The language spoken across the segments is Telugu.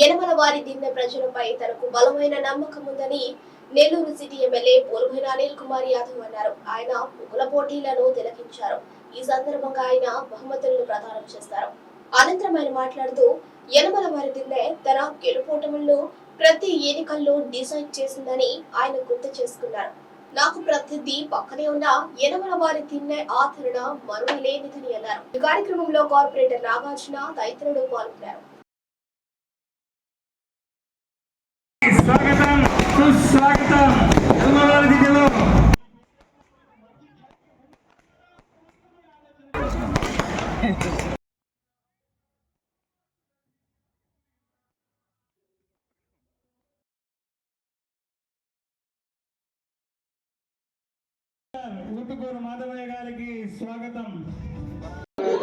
యనమల వారి దిన్న ప్రజలపై తనకు బలమైన నమ్మకం ఉందని నెల్లూరు సిటీ ఎమ్మెల్యే బోలుభైన అనిల్ కుమార్ యాదవ్ అన్నారు. ఆయన ముగ్గుల పోటీలను తిలకించారు. ఈ సందర్భంగా ఆయన బహుమతులను ప్రదానం చేస్తారు. అనంతరం ఆయన మాట్లాడుతూ యనమల వారి దిన్నె తన గెలుపోటములను ప్రతి ఎన్నికల్లో డిసైడ్ చేసిందని ఆయన గుర్తు చేసుకున్నారు. నాకు ప్రతిదీ పక్కనే ఉన్న యనమల వారి తిన్నే ఆచరణ మరువలేనిదని అన్నారు. ఈ కార్యక్రమంలో కార్పొరేటర్ నాగార్జున తదితరులు పాల్గొన్నారు. ఊటుకూరు మాధవయ్య గారికి స్వాగతం.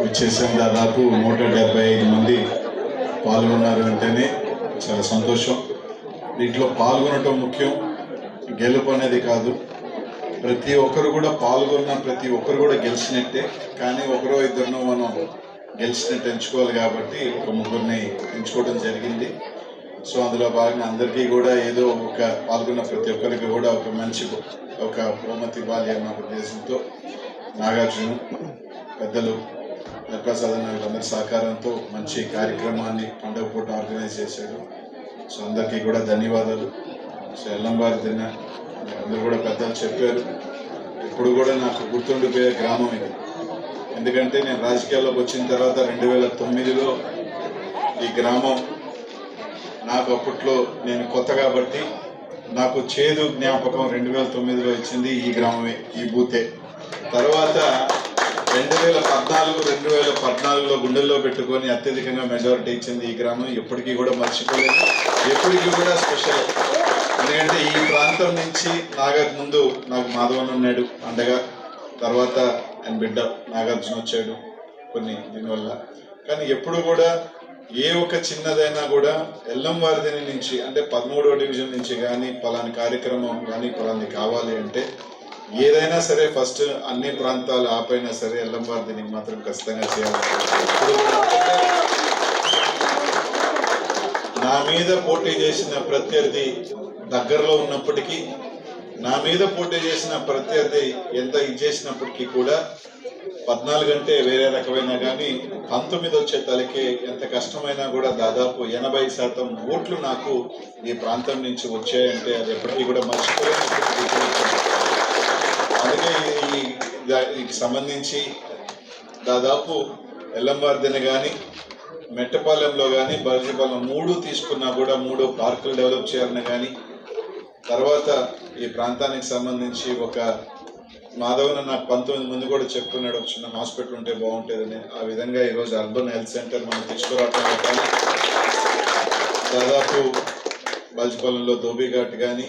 వచ్చేసాం దాదాపు నూట డెబ్బై ఐదు మంది పాల్గొన్నారు అంటేనే చాలా సంతోషం. దీంట్లో పాల్గొనటం ముఖ్యం గెలుపు అనేది కాదు. ప్రతి ఒక్కరు కూడా పాల్గొన్న ప్రతి ఒక్కరు కూడా గెలిచినట్టే కానీ ఒకరో ఇద్దరినో మనం గెలిచినట్టు ఎంచుకోవాలి కాబట్టి ఒక ముగ్గురిని ఎంచుకోవడం జరిగింది. సో అందులో భాగంగా అందరికీ కూడా ఏదో ఒక పాల్గొన్న ప్రతి ఒక్కరికి కూడా ఒక మంచి ఒక బహుమతి ఇవ్వాలి అన్న ఉద్దేశంతో నాగార్జున పెద్దలు ప్రసాద్ వీళ్ళందరి సహకారంతో మంచి కార్యక్రమాన్ని పండుగ పూట ఆర్గనైజ్ చేశారు సో అందరికీ కూడా ధన్యవాదాలు. సో ఎల్లంబారి దిన అందరూ కూడా పెద్దలు చెప్పారు. ఇప్పుడు కూడా నాకు గుర్తుండిపోయే గ్రామం ఇది. ఎందుకంటే నేను రాజకీయాల్లోకి వచ్చిన తర్వాత రెండు వేల తొమ్మిదిలో ఈ గ్రామం నాకు అప్పట్లో నేను కొత్త కాబట్టి నాకు చేదు జ్ఞాపకం రెండు వేల తొమ్మిదిలో ఇచ్చింది ఈ గ్రామమే ఈ బూతే. తర్వాత రెండు వేల పద్నాలుగు రెండు వేల పద్నాలుగులో గుండెల్లో పెట్టుకొని అత్యధికంగా మెజారిటీ ఇచ్చింది ఈ గ్రామం. ఎప్పటికీ కూడా మర్చిపోలేదు ఎప్పటికీ కూడా స్పెషల్. ఎందుకంటే ఈ ప్రాంతం నుంచి నాగర్ ముందు నాకు మాధవన్ ఉన్నాడు అండగా. తర్వాత ఆయన బిడ్డ నాగార్జున వచ్చాడు కొన్ని దీనివల్ల. కానీ ఎప్పుడు కూడా ఏ ఒక చిన్నదైనా కూడా ఎల్లంవారిదిని నుంచి అంటే పదమూడవ డివిజన్ నుంచి కానీ పలాని కార్యక్రమం కానీ పలాని కావాలి అంటే ఏదైనా సరే ఫస్ట్ అన్ని ప్రాంతాలు ఆపైనా సరే ఎల్లంవారిదిని మాత్రం ఖచ్చితంగా చేయాలి. నా మీద పోటీ చేసిన ప్రత్యర్థి దగ్గరలో ఉన్నప్పటికీ నా మీద పోటీ చేసిన ప్రత్యర్థి ఎంత ఇది చేసినప్పటికీ కూడా పద్నాలుగు అంటే వేరే రకమైన కానీ పంతొమ్మిది వచ్చే తలకే ఎంత కష్టమైనా కూడా దాదాపు ఎనభై శాతం ఓట్లు నాకు ఈ ప్రాంతం నుంచి వచ్చాయంటే అది ఎప్పటికీ కూడా మర్చిపోలేనటువంటి అందుకే ఈ దానికి సంబంధించి దాదాపు ఎల్లంబార్దిన కానీ మెట్టపాలెంలో కానీ బర్జిపాలెం మూడు తీసుకున్నా కూడా మూడు పార్కులు డెవలప్ చేయాలని కానీ తర్వాత ఈ ప్రాంతానికి సంబంధించి ఒక మాధవన్ నాకు పంతొమ్మిది మంది కూడా చెప్తున్నాడు ఒక చిన్న హాస్పిటల్ ఉంటే బాగుంటుందని. ఆ విధంగా ఈరోజు అర్బన్ హెల్త్ సెంటర్ మనం తీసుకురావటం కానీ దాదాపు బల్జిపాలెంలో ధోబీఘాట్ కానీ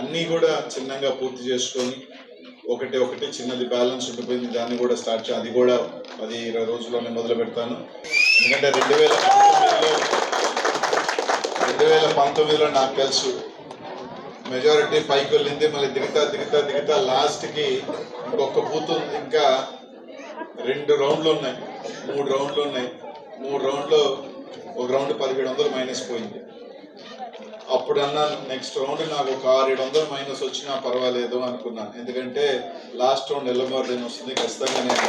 అన్నీ కూడా చిన్నగా పూర్తి చేసుకొని ఒకటి ఒకటి చిన్నది బ్యాలెన్స్ ఉండిపోయింది. దాన్ని కూడా స్టార్ట్ చే అది కూడా పది ఇరవై రోజుల్లోనే మొదలు పెడతాను. ఎందుకంటే రెండు వేల పంతొమ్మిదిలో రెండు వేల పంతొమ్మిదిలో నాకు తెలుసు మెజారిటీ పైకి వెళ్ళింది మళ్ళీ దిగుతా దిగుతా దిగుతా లాస్ట్కి ఇంకొక బూత్ ఉంది. ఇంకా రెండు రౌండ్లు ఉన్నాయి. మూడు రౌండ్లు ఉన్నాయి. మూడు రౌండ్లో ఒక రౌండ్ పదిహేడు వందలు మైనస్ పోయింది. అప్పుడన్నా నెక్స్ట్ రౌండ్ నాకు ఒక ఆరు ఏడు వందలు మైనస్ వచ్చినా పర్వాలేదు అనుకున్నాను ఎందుకంటే లాస్ట్ రౌండ్ ఎల్లమార్డెన్ వస్తుంది ఖచ్చితంగా నేను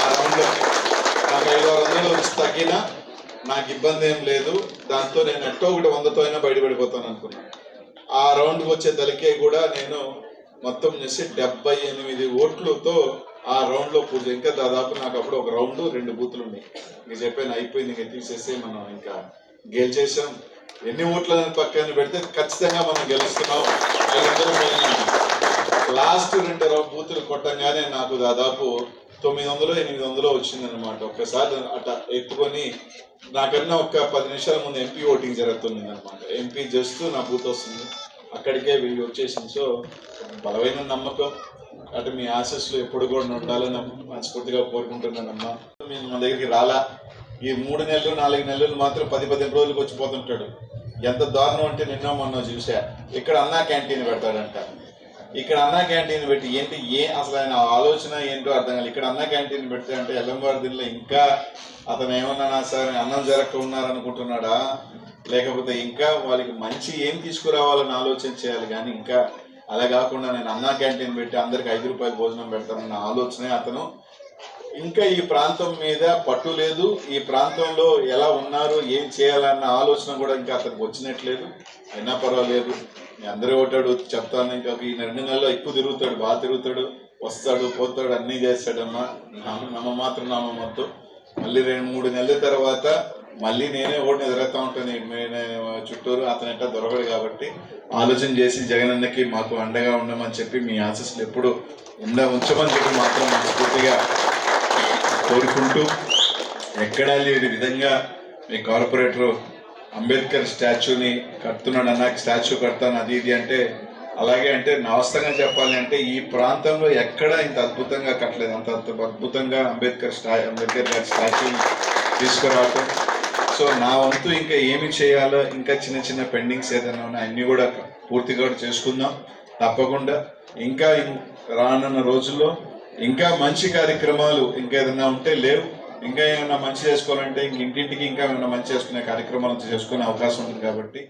ఆ రౌండ్లో నాకు ఐదు ఆరు వందలు వచ్చి తగ్గినా నాకు ఇబ్బంది ఏం లేదు. దాంతో నేను ఎట్టో ఒకటి వందతో అయినా బయటపడిపోతాను అనుకున్నాను ఆ రౌండ్కి వచ్చే తలకే కూడా నేను మొత్తం చేసి డెబ్బై ఎనిమిది ఓట్లతో ఆ రౌండ్లో పూజ ఇంకా దాదాపు నాకు అప్పుడు ఒక రౌండ్ రెండు బూతులు ఉన్నాయి ఇంక చెప్పాను అయిపోయింది ఇంకా తీసేసి మనం ఇంకా గెలిచేసాం ఎన్ని ఓట్లను పక్కన పెడితే ఖచ్చితంగా మనం గెలుస్తున్నాం. లాస్ట్ రెండు బూతులు కొట్టంగానే నాకు దాదాపు తొమ్మిది వందలు ఎనిమిది వందలు వచ్చిందనమాట ఒక్కసారి అట ఎత్తుకొని నాకన్నా ఒక పది నిమిషాల ముందు ఎంపీ ఓటింగ్ జరుగుతుంది అనమాట ఎంపీ జస్ట్ నా బూత్ వస్తుంది. అక్కడికే వీళ్ళు వచ్చేసింది. సో బలమైన నమ్మకం. అటు మీ ఆశస్సులు ఎప్పుడు కూడా ఉండాలని మనస్ఫూర్తిగా కోరుకుంటున్నానమ్మా. మీరు మన దగ్గరికి రాలా. ఈ మూడు నెలలు నాలుగు నెలలు మాత్రం పది పదిహేను రోజులకు వచ్చిపోతుంటాడు ఎంత దారుణం అంటే నిన్న మొన్న చూసా. ఇక్కడ అన్నా క్యాంటీన్ పెడతాడంట. ఇక్కడ అన్నా క్యాంటీన్ పెట్టి ఏంటి ఏ అసలు ఆయన ఆలోచన ఏంటో అర్థం కాదు ఇక్కడ అన్నా క్యాంటీన్ పెడితే అంటే ఎల్లంబార్దిలో ఇంకా అతను ఏమన్నా సార్ అన్నం జరగక ఉన్నారనుకుంటున్నాడా? లేకపోతే ఇంకా వాళ్ళకి మంచి ఏం తీసుకురావాలని ఆలోచన చేయాలి కానీ ఇంకా అలా కాకుండా నేను అన్నా క్యాంటీన్ పెట్టి అందరికి ఐదు రూపాయలు భోజనం పెడతానన్న ఆలోచనే అతను. ఇంకా ఈ ప్రాంతం మీద పట్టు లేదు. ఈ ప్రాంతంలో ఎలా ఉన్నారు ఏం చేయాలన్న ఆలోచన కూడా ఇంకా అతనికి వచ్చినట్లేదు. అయినా పర్వాలేదు. అందరూ ఒకటాడు చెప్తాను. ఇంకా ఈ రెండు నెలల్లో ఎక్కువ తిరుగుతాడు బాగా తిరుగుతాడు వస్తాడు పోతాడు అన్నీ చేస్తాడమ్మా. నమ్మ మాత్రం నమ్మ మొత్తం. మళ్ళీ రెండు మూడు నెలల తర్వాత మళ్ళీ నేనే ఓడిని ఎదురెత్తా ఉంటాను. చుట్టూరు అతను ఎట్టా దొరకడు కాబట్టి ఆలోచన చేసి జగన్ అన్నకి మాకు అండగా ఉండమని చెప్పి మీ ఆశస్సులు ఎప్పుడు ఉండ ఉంచమని చెప్పి మాత్రం మనస్ఫూర్తిగా కోరుకుంటూ ఎక్కడా లేని విధంగా మీ కార్పొరేటర్ అంబేద్కర్ స్టాచ్యూని కడుతున్నాడు నాకు స్టాచ్యూ కడతాను అది ఇది అంటే అలాగే అంటే నావస్థంగా చెప్పాలి అంటే ఈ ప్రాంతంలో ఎక్కడ ఇంత అద్భుతంగా కట్టలేదు. అంత అద్భుతంగా అంబేద్కర్ స్టా అంబేద్కర్ గారి స్టాచ్యూని తీసుకురావటం సో నా వంతు ఇంకా ఏమి చేయాలో ఇంకా చిన్న చిన్న పెండింగ్స్ ఏదైనా ఉన్నాయి అన్ని కూడా పూర్తిగా చేసుకుందాం. తప్పకుండా. ఇంకా రానున్న రోజుల్లో ఇంకా మంచి కార్యక్రమాలు ఇంకా ఏదైనా ఉంటే లేవు. ఇంకా ఏమైనా మంచి చేసుకోవాలంటే ఇంక ఇంటింటికి ఇంకా ఏమైనా మంచి చేసుకునే కార్యక్రమాలు చేసుకునే అవకాశం ఉంది కాబట్టి